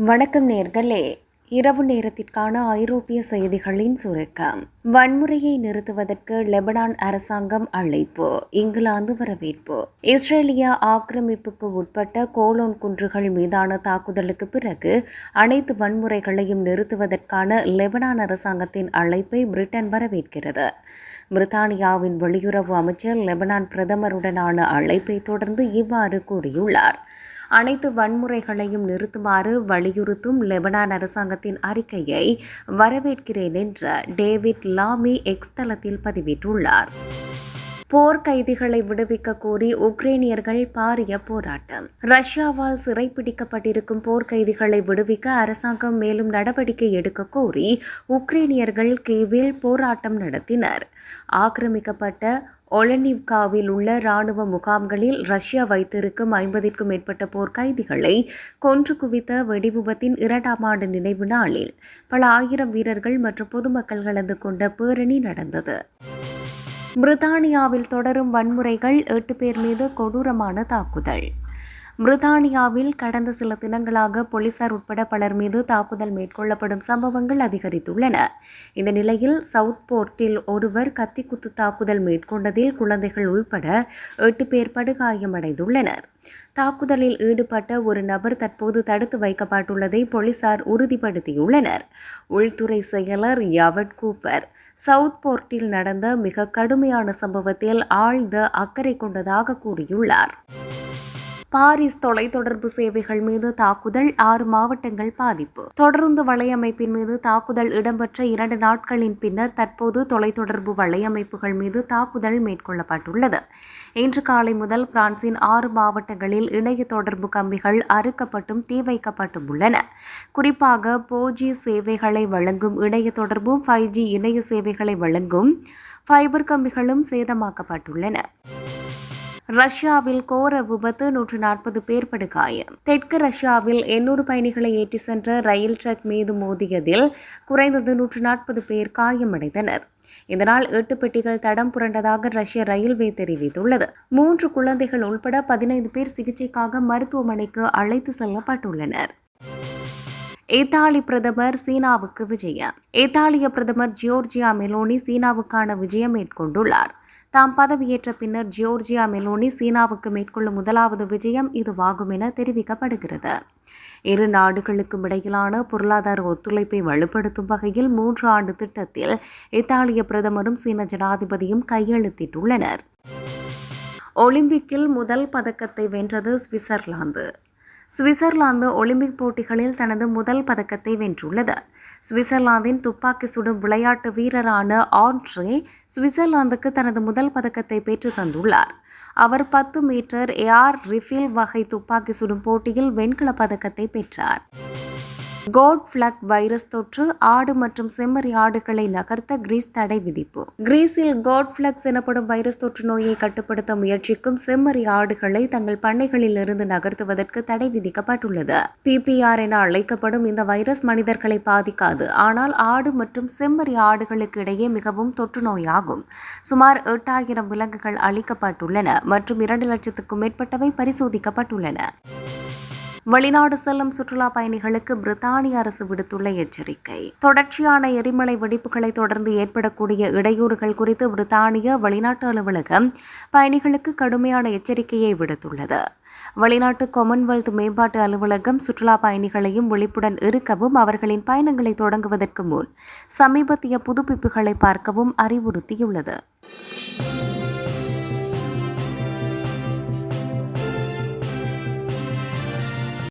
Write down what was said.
வணக்கம் நேர்களே. இரவு நேரத்திற்கான ஐரோப்பிய செய்திகளின் சுருக்கம். வன்முறையை நிறுத்துவதற்கு லெபனான் அரசாங்கம் அழைப்பு. இங்கிலாந்து வரவேற்பு. இஸ்ரேலிய ஆக்கிரமிப்புக்கு உட்பட்ட கோலோன் குன்றுகள் மீதான தாக்குதலுக்கு பிறகு அனைத்து வன்முறைகளையும் நிறுத்துவதற்கான லெபனான் அரசாங்கத்தின் அழைப்பை பிரிட்டன் வரவேற்கிறது. பிரித்தானியாவின் வெளியுறவு அமைச்சர் லெபனான் பிரதமருடனான அழைப்பை தொடர்ந்து இவ்வாறு கூறியுள்ளார். அனைத்து வன்முறைகளையும் நிறுத்துமாறு வலியுறுத்தும் லெபனான் அரசாங்கத்தின் அறிக்கையை வரவேற்கிறேன் என்று டேவிட் லாமி எக்ஸ் தளத்தில் பதிவிட்டுள்ளார். போர் கைதிகளை விடுவிக்க கோரி உக்ரைனியர்கள் பாரிய போராட்டம். ரஷ்யாவால் சிறைப்பிடிக்கப்பட்டிருக்கும் போர் கைதிகளை விடுவிக்க அரசாங்கம் மேலும் நடவடிக்கை எடுக்க கோரி உக்ரைனியர்கள் கீவில் போராட்டம் நடத்தினர். ஆக்கிரமிக்கப்பட்ட ஒலனிவ்காவில் உள்ள ராணுவ முகாம்களில் ரஷ்யா வைத்திருக்கும் ஐம்பதிற்கும் மேற்பட்ட போர் கைதிகளை கொன்று குவித்த வெடிவிபத்தின் இரண்டாம் ஆண்டு நினைவு நாளில் பல ஆயிரம் வீரர்கள் மற்றும் பொதுமக்கள் கலந்து கொண்ட பேரணி நடந்தது. பிரித்தானியாவில் தொடரும் வன்முறைகள் எட்டு பேர் மீது கொடூரமான தாக்குதல். பிரித்தானியாவில் கடந்த சில தினங்களாக போலீசார் உட்பட பலர் மீது தாக்குதல் மேற்கொள்ளப்படும் சம்பவங்கள் அதிகரித்துள்ளன. இந்த நிலையில் சவுத் போர்ட்டில் ஒருவர் கத்திக்குத்து தாக்குதல் மேற்கொண்டதில் குழந்தைகள் உள்பட எட்டு பேர் படுகாயமடைந்துள்ளனர். தாக்குதலில் ஈடுபட்ட ஒரு நபர் தற்போது தடுத்து வைக்கப்பட்டுள்ளதை போலீசார் உறுதிப்படுத்தியுள்ளனர். உள்துறை செயலர் யவட் கூப்பர் சவுத் போர்ட்டில் நடந்த மிக கடுமையான சம்பவத்தில் ஆழ்ந்த அக்கறை கொண்டதாக கூறியுள்ளார். பாரிஸ் தொலைத்தொடர்பு சேவைகள் மீது தாக்குதல் ஆறு மாவட்டங்கள் பாதிப்பு. தொடர்ந்து வலையமைப்பின் மீது தாக்குதல் இடம்பெற்ற இரண்டு நாட்களின் பின்னர் தற்போது தொலைத்தொடர்பு வலையமைப்புகள் மீது தாக்குதல் மேற்கொள்ளப்பட்டுள்ளது. இன்று காலை முதல் பிரான்சின் ஆறு மாவட்டங்களில் இணைய தொடர்பு கம்பிகள் அறுக்கப்பட்டும் தீ வைக்கப்பட்டும் உள்ளன. குறிப்பாக போஜி சேவைகளை வழங்கும் இணைய தொடர்பும் ஃபைவ் ஜி இணைய சேவைகளை வழங்கும் ஃபைபர் கம்பிகளும் சேதமாக்கப்பட்டுள்ளன. ரஷ்யாவில் கோர விபத்து நூற்று நாற்பது பேர் படுகாயம். தெற்கு ரஷ்யாவில் எண்ணூறு பயணிகளை ஏற்றி சென்ற ரயில் ட்ரக் மீது மோதியதில் குறைந்தது நூற்று நாற்பது பேர் காயமடைந்தனர். இதனால் எட்டு பெட்டிகள் தடம் புரண்டதாக ரஷ்ய ரயில்வே தெரிவித்துள்ளது. மூன்று குழந்தைகள் உள்பட பதினைந்து பேர் சிகிச்சைக்காக மருத்துவமனைக்கு அழைத்து செல்லப்பட்டுள்ளனர். இத்தாலி பிரதமர் சீனாவுக்கு விஜயம். இத்தாலிய பிரதமர் ஜியோர்ஜியா மெலோனி சீனாவுக்கான விஜயம் மேற்கொண்டுள்ளார். தாம் பதவியேற்ற பின்னர் ஜியோர்ஜியா மெலோனி சீனாவுக்கு மேற்கொள்ளும் முதலாவது விஜயம் இதுவாகும் என தெரிவிக்கப்படுகிறது. இரு நாடுகளுக்கும் இடையிலான பொருளாதார ஒத்துழைப்பை வலுப்படுத்தும் வகையில் மூன்று ஆண்டு திட்டத்தில் இத்தாலிய பிரதமரும் சீன ஜனாதிபதியும் கையெழுத்திட்டுள்ளனர். ஒலிம்பிக்கில் முதல் பதக்கத்தை வென்றது சுவிட்சர்லாந்து. சுவிட்சர்லாந்து ஒலிம்பிக் போட்டிகளில் தனது முதல் பதக்கத்தை வென்றுள்ளது. சுவிட்சர்லாந்தின் துப்பாக்கி சுடும் விளையாட்டு வீரரான ஆண்ட்ரே சுவிட்சர்லாந்துக்கு தனது முதல் பதக்கத்தை பெற்று தந்துள்ளார். அவர் பத்து மீட்டர் ஏஆர் ரிஃபில் வகை துப்பாக்கி சுடும் போட்டியில் வெண்கலப் பதக்கத்தை பெற்றார். கோட் பிளக் வைரஸ் தொற்று ஆடு மற்றும் செம்மறி ஆடுகளை நகர்த்த கிரீஸ் தடை விதிப்பு. கிரீஸில் கோட் பிளக்ஸ் எனப்படும் வைரஸ் தொற்று நோயை கட்டுப்படுத்த முயற்சிக்கும் செம்மறி ஆடுகளை தங்கள் பண்ணைகளில் இருந்து நகர்த்துவதற்கு தடை விதிக்கப்பட்டுள்ளது. பிபிஆர் என அழைக்கப்படும் இந்த வைரஸ் மனிதர்களை பாதிக்காது. ஆனால் ஆடு மற்றும் செம்மறி ஆடுகளுக்கு இடையே மிகவும் தொற்று நோயாகும். சுமார் எட்டாயிரம் விலங்குகள் அளிக்கப்பட்டுள்ளன மற்றும் இரண்டு லட்சத்துக்கும் மேற்பட்டவை பரிசோதிக்கப்பட்டுள்ளன. வெளிநாடு செல்லும் சுற்றுலா பயணிகளுக்கு பிரித்தானிய அரசு விடுத்துள்ள எச்சரிக்கை. தொடர்ச்சியான எரிமலை வெடிப்புகளை தொடர்ந்து ஏற்படக்கூடிய இடையூறுகள் குறித்து பிரித்தானிய வெளிநாட்டு அலுவலகம் பயணிகளுக்கு கடுமையான எச்சரிக்கையை விடுத்துள்ளது. வெளிநாட்டு காமன்வெல்த் மேம்பாட்டு அலுவலகம் சுற்றுலா பயணிகளையும் விழிப்புடன் இருக்கவும் அவர்களின் பயணங்களை தொடங்குவதற்கு முன் சமீபத்திய புதுப்பிப்புகளை பார்க்கவும் அறிவுறுத்தியுள்ளது.